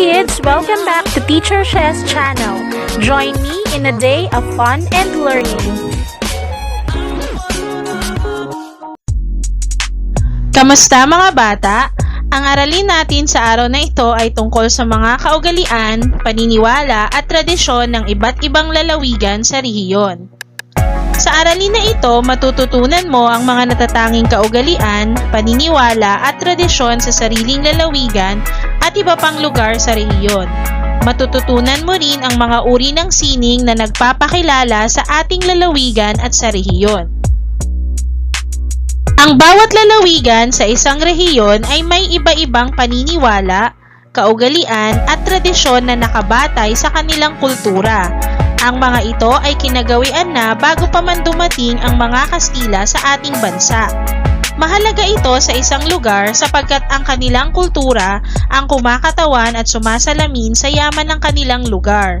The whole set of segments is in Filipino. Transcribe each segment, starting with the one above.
kids! Welcome back to Teacher Shess channel. Join me in a day of fun and learning. Kamusta mga bata? Ang aralin natin sa araw na ito ay tungkol sa mga kaugalian, paniniwala at tradisyon ng iba't ibang lalawigan sa rehiyon. Sa aralin na ito, matututunan mo ang mga natatanging kaugalian, paniniwala at tradisyon sa sariling lalawigan at iba pang lugar sa rehiyon. Matututunan mo rin ang mga uri ng sining na nagpapakilala sa ating lalawigan at sa rehiyon. Ang bawat lalawigan sa isang rehiyon ay may iba-ibang paniniwala, kaugalian at tradisyon na nakabatay sa kanilang kultura. Ang mga ito ay kinagawian na bago pa man dumating ang mga Kastila sa ating bansa. Mahalaga ito sa isang lugar sapagkat ang kanilang kultura ang kumakatawan at sumasalamin sa yaman ng kanilang lugar.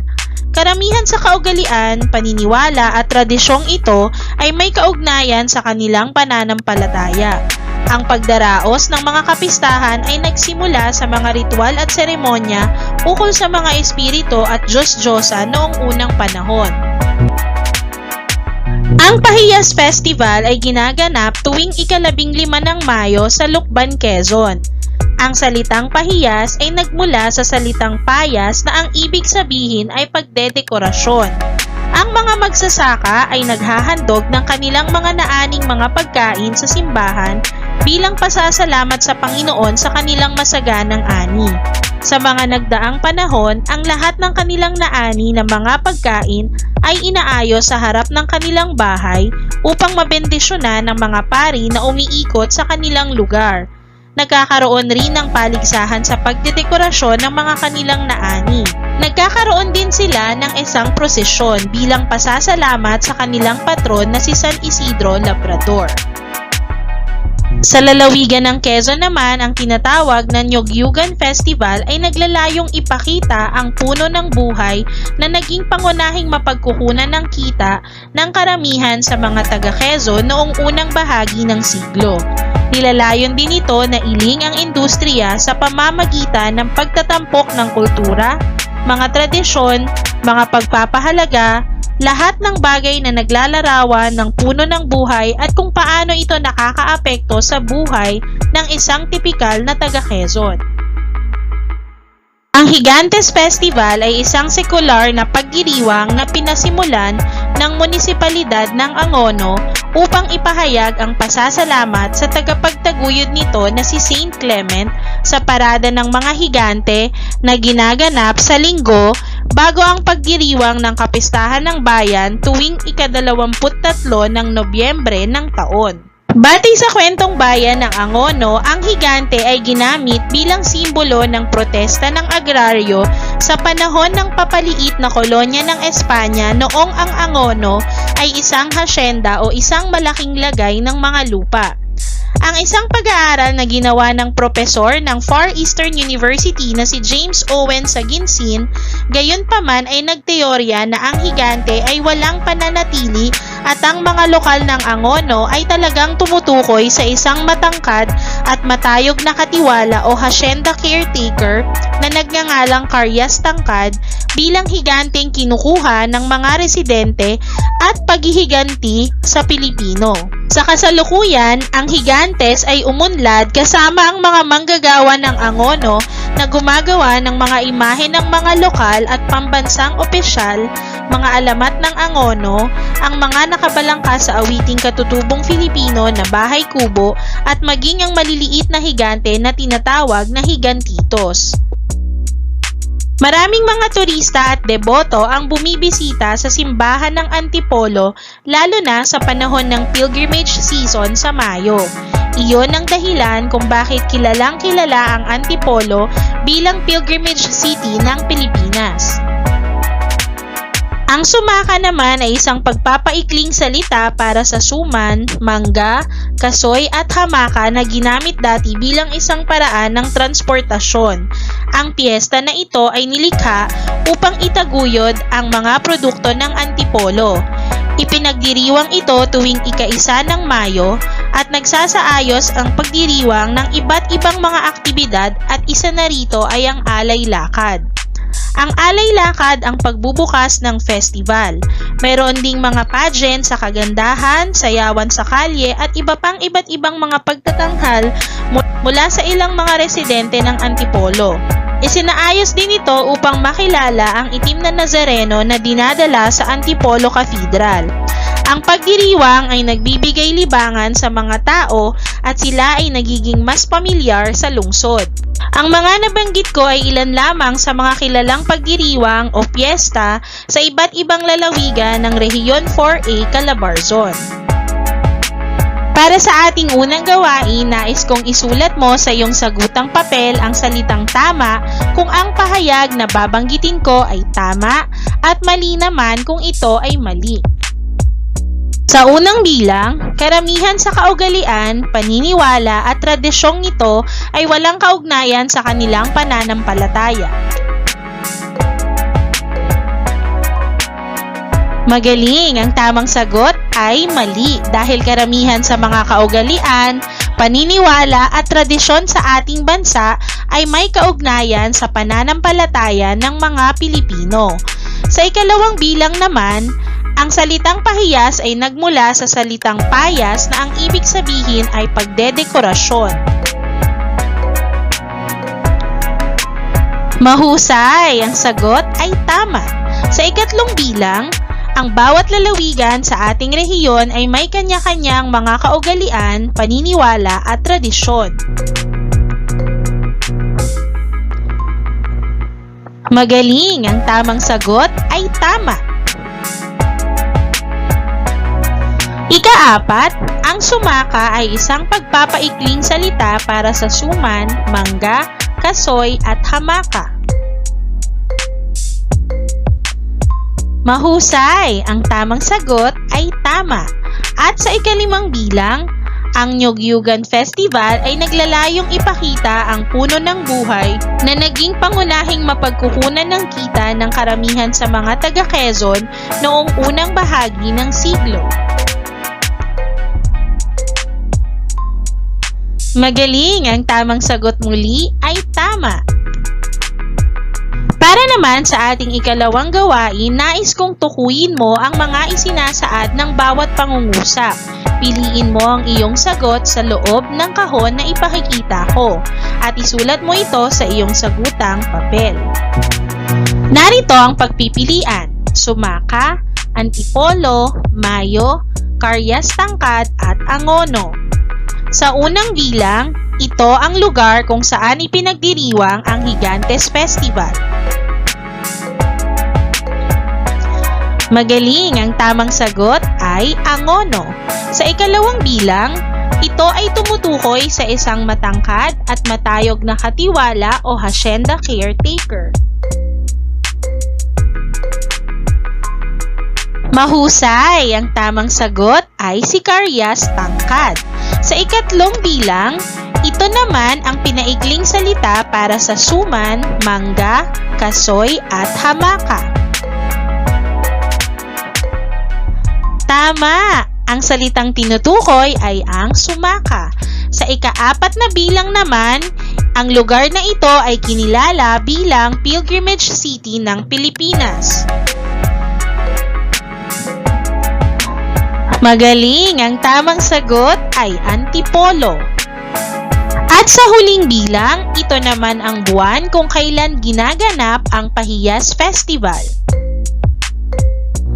Karamihan sa kaugalian, paniniwala at tradisyong ito ay may kaugnayan sa kanilang pananampalataya. Ang pagdaraos ng mga kapistahan ay nagsimula sa mga ritual at seremonya ukol sa mga espiritu at Diyos-Diyosa noong unang panahon. Ang Pahiyas Festival ay ginaganap tuwing ikalabing lima ng Mayo sa Lukban, Quezon. Ang salitang pahiyas ay nagmula sa salitang payas na ang ibig sabihin ay pagdedekorasyon. Ang mga magsasaka ay naghahandog ng kanilang mga naaning mga pagkain sa simbahan bilang pasasalamat sa Panginoon sa kanilang masaganang ani. Sa mga nagdaang panahon, ang lahat ng kanilang naani na mga pagkain ay inaayos sa harap ng kanilang bahay upang mabendisyonan ng mga pari na umiikot sa kanilang lugar nagkakaroon rin ng paligsahan sa pagdedekorasyon ng mga kanilang naani. Nagkakaroon din sila ng isang prosesyon bilang pasasalamat sa kanilang patron na si San Isidro Labrador. Sa lalawigan ng Quezon naman, ang tinatawag na Nyogyugan Festival ay naglalayong ipakita ang puno ng buhay na naging pangunahing mapagkukunan ng kita ng karamihan sa mga taga Quezon noong unang bahagi ng siglo. Nilalayon din ito na iling ang industriya sa pamamagitan ng pagtatampok ng kultura, mga tradisyon, mga pagpapahalaga, lahat ng bagay na naglalarawan ng puno ng buhay at kung paano ito nakakaapekto sa buhay ng isang tipikal na taga Quezon. Ang Higantes Festival ay isang sekular na pagdiriwang na pinasimulan ng munisipalidad ng Angono upang ipahayag ang pasasalamat sa tagapagtaguyod nito na si Saint Clement sa parada ng mga higante na ginaganap sa linggo bago ang pagdiriwang ng kapistahan ng bayan tuwing ikadalawamput tatlo ng Nobyembre ng taon. Batay sa kwentong bayan ng Angono, ang higante ay ginamit bilang simbolo ng protesta ng agraryo sa panahon ng papaliit na kolonya ng Espanya noong ang Angono ay isang hasyenda o isang malaking lagay ng mga lupa. Ang isang pag-aaral na ginawa ng propesor ng Far Eastern University na si James Owen sa Ginsin, gayon pa man ay nagteorya na ang higante ay walang pananatili at ang mga lokal ng Angono ay talagang tumutukoy sa isang matangkad at matayog na katiwala o hacienda caretaker na nagngangalang Karyas Tangkad bilang higanteng kinukuha ng mga residente at paghihiganti sa Pilipino. Sa kasalukuyan, ang higantes ay umunlad kasama ang mga manggagawa ng Angono na gumagawa ng mga imahe ng mga lokal at pambansang opisyal, mga alamat ng Angono, ang mga nakabalangka sa awiting katutubong Filipino na bahay kubo at maging ang maliliit na higante na tinatawag na higantitos. Maraming mga turista at deboto ang bumibisita sa simbahan ng Antipolo lalo na sa panahon ng pilgrimage season sa Mayo. Iyon ang dahilan kung bakit kilalang kilala ang Antipolo bilang pilgrimage city ng Pilipinas. Ang sumaka naman ay isang pagpapaikling salita para sa suman, mangga, kasoy at hamaka na ginamit dati bilang isang paraan ng transportasyon. Ang piyesta na ito ay nilikha upang itaguyod ang mga produkto ng Antipolo. Ipinagdiriwang ito tuwing ika-isa ng Mayo at nagsasaayos ang pagdiriwang ng iba't ibang mga aktibidad at isa na rito ay ang alay lakad. Ang alay lakad ang pagbubukas ng festival. Mayroon ding mga pageant sa kagandahan, sayawan sa kalye at iba pang iba't ibang mga pagtatanghal mu- mula sa ilang mga residente ng Antipolo. Isinaayos din ito upang makilala ang itim na Nazareno na dinadala sa Antipolo Cathedral. Ang pagdiriwang ay nagbibigay libangan sa mga tao at sila ay nagiging mas pamilyar sa lungsod. Ang mga nabanggit ko ay ilan lamang sa mga kilalang pagdiriwang o piyesta sa iba't ibang lalawigan ng Rehiyon 4A Calabarzon. Para sa ating unang gawain, nais kong isulat mo sa iyong sagutang papel ang salitang tama kung ang pahayag na babanggitin ko ay tama at mali naman kung ito ay mali. Sa unang bilang, karamihan sa kaugalian, paniniwala at tradisyong ito ay walang kaugnayan sa kanilang pananampalataya. Magaling, ang tamang sagot ay mali dahil karamihan sa mga kaugalian, paniniwala at tradisyon sa ating bansa ay may kaugnayan sa pananampalataya ng mga Pilipino. Sa ikalawang bilang naman, ang salitang pahiyas ay nagmula sa salitang payas na ang ibig sabihin ay pagdedekorasyon. Mahusay, ang sagot ay tama. Sa ikatlong bilang, ang bawat lalawigan sa ating rehiyon ay may kanya-kanyang mga kaugalian, paniniwala at tradisyon. Magaling, ang tamang sagot ay tama. Ikaapat, ang sumaka ay isang pagpapaikling salita para sa suman, mangga, kasoy at hamaka. Mahusay! Ang tamang sagot ay tama. At sa ikalimang bilang, ang Nyogyugan Festival ay naglalayong ipakita ang puno ng buhay na naging pangunahing mapagkukunan ng kita ng karamihan sa mga taga Quezon noong unang bahagi ng siglo. Magaling! Ang tamang sagot muli ay tama. Para naman sa ating ikalawang gawain, nais kong tukuyin mo ang mga isinasaad ng bawat pangungusap. Piliin mo ang iyong sagot sa loob ng kahon na ipakikita ko at isulat mo ito sa iyong sagutang papel. Narito ang pagpipilian. Sumaka, Antipolo, Mayo, Karyas Tangkad at Angono. Sa unang bilang, ito ang lugar kung saan ipinagdiriwang ang Gigantes Festival. Magaling, ang tamang sagot ay Angono. Sa ikalawang bilang, ito ay tumutukoy sa isang matangkad at matayog na katiwala o hacienda caretaker. Mahusay, ang tamang sagot ay si Karyas Tangkad. Sa ikatlong bilang, ito naman ang pinaigling salita para sa suman, mangga, kasoy at hamaka. Tama! Ang salitang tinutukoy ay ang sumaka. Sa ikaapat na bilang naman, ang lugar na ito ay kinilala bilang pilgrimage city ng Pilipinas. Magaling! Ang tamang sagot ay Antipolo. At sa huling bilang, ito naman ang buwan kung kailan ginaganap ang Pahiyas Festival.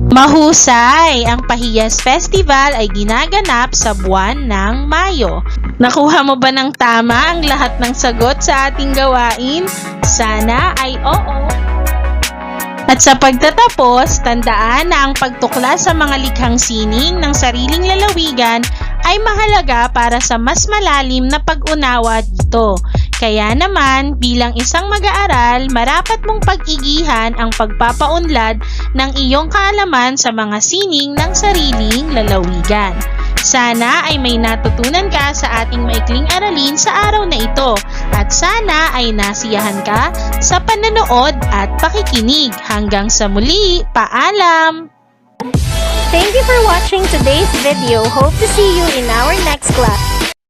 Mahusay! Ang Pahiyas Festival ay ginaganap sa buwan ng Mayo. Nakuha mo ba ng tama ang lahat ng sagot sa ating gawain? Sana ay oo. At sa pagtatapos, tandaan na ang pagtukla sa mga likhang sining ng sariling lalawigan ay mahalaga para sa mas malalim na pag-unawa dito. Kaya naman, bilang isang mag-aaral, marapat mong pag-igihan ang pagpapaunlad ng iyong kaalaman sa mga sining ng sariling lalawigan. Sana ay may natutunan ka sa ating maikling aralin sa araw na ito at sana ay nasiyahan ka sa pananood at pakikinig. Hanggang sa muli, paalam! Thank you for watching today's video. Hope to see you in our next class.